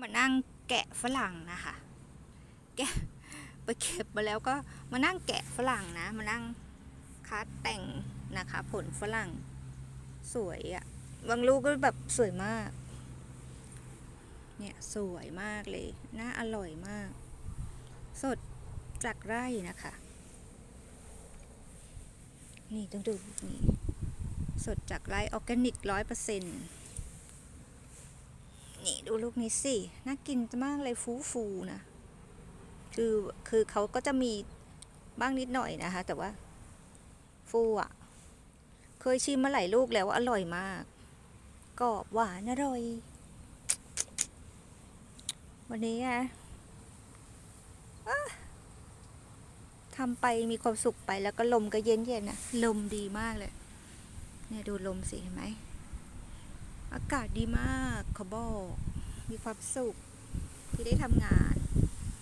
มานั่งแกะฝรั่งนะคะแกะไปเก็บมาแล้วก็มานั่งแกะฝรั่งนะ มานั่งคัดแต่งนะคะ ผลฝรั่งสวยอะบางลูกก็แบบสวยมาก เนี่ยสวยมากเลย น่าอร่อยมาก สดจากไร่นะคะ นี่ต้องดูนี่สดจากไร่ออร์แกนิกร้อยเปอร์เซ็นต์ นี่ดูลูกนี้สิ น่ากินมากเลยฟูฟูๆนะ คือคือเขาก็จะมีบ้างนิดหน่อยนะคะ แต่ว่า ฟูอะ เคยชิมมาหลายลูกแล้วอร่อยมากกรอบหวานอร่อย วันนี้อะอะทำไปมีความสุขไปแล้วก็ลมก็เย็นๆนะลมดีมากเลย เนี่ยดูลมสิเห็นไหม อากาศดีมากเขาบอก มีความสุขที่ได้ทำงาน